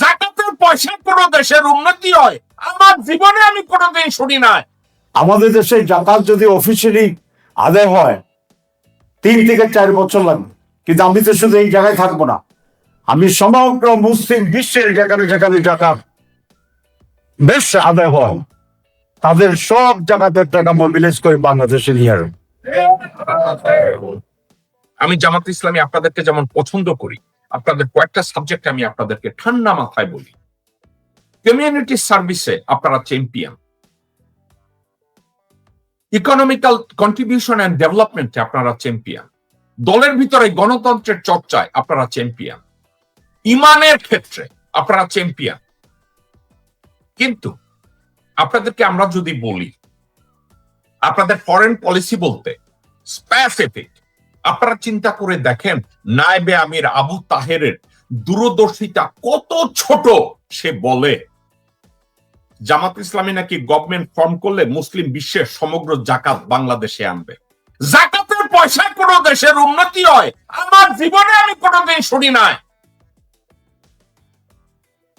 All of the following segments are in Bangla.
জাকাতের পয়সা কোন দেশের উন্নতি হয় আমার জীবনে আমি কোনোদিন শুনি নাই। আমাদের দেশে জাকাত যদি অফিসিয়ালি আদায় হয় তিন থেকে চার বছর লাগবে। কিন্তু আমি তো শুধু এই জায়গায় থাকব না। আমি সমগ্র মুসলিম বিশ্বের যেখানে যেখানে জাকাত বেশ আদায় হয়। তাদের সব জায়গাতে টাকা মোবিলাইজ করে বাংলাদেশে নিয়ে আমি জামাত ইসলামী আপনাদেরকে যেমন পছন্দ করি আপনাদের কয়েকটা সাবজেক্ট আমি আপনাদেরকে ঠান্ডা মাথায় বলি। কমিউনিটি সার্ভিসে আপনারা চ্যাম্পিয়ন ইকোনমিক্যাল কন্ট্রিবিউশন অ্যান্ড ডেভেলপমেন্টে আপনারা চ্যাম্পিয়ন দলের ভিতরে গণতন্ত্রের চর্চায় আপনারা চ্যাম্পিয়ন ইমানের ক্ষেত্রে আপনারা চ্যাম্পিয়ন কিন্তু আপনাদেরকে আমরা যদি বলি, আপনাদের ফরেন পলিসি বলতে স্পেসিফিক আপনারা চিন্তা করে দেখেন নায়েবে আমির আবু তাহেরের দূরদর্শিতা কত ছোট সে বলে। জামাত ইসলামী নাকি গভর্নমেন্ট ফর্ম করলে মুসলিম বিশ্বের সমগ্র জাকাত বাংলাদেশে আনবে? জাকাতের পয়সায় কোন দেশের উন্নতি হয় আমার জীবনে আমি কোনোদিন শুনি নাই।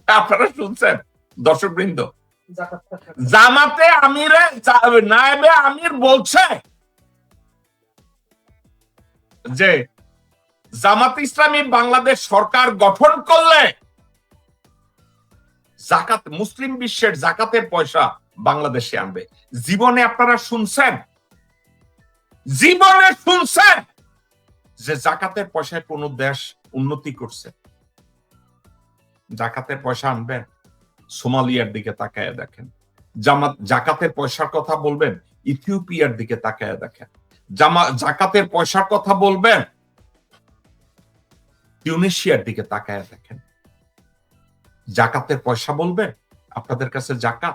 আপনারা শুনছেন? দর্শক বৃন্দ জামাতে আমিরে নায়েবে আমির বলছে যে জামাত ইসলামী বাংলাদেশ সরকার গঠন করলে জাকাত, মুসলিম বিশ্বের জাকাতের পয়সা বাংলাদেশে আনবে। জীবনে আপনারা শুনছেন? জীবনে শুনছেন? যে জাকাতের পয়সায় কোন দেশ উন্নতি করছে। জাকাতের পয়সা আনবেন। সোমালিয়ার দিকে তাকায় দেখেন। জামাত, জাকাতের পয়সার কথা বলবেন, ইথিওপিয়ার দিকে তাকায় দেখেন। জামা জাকাতের পয়সার কথা বলবেন? টিউনেশিয়ার দিকে তাকায় দেখেন। জাকাতের পয়সা বলবেন? আপনাদের কাছে জাকাত?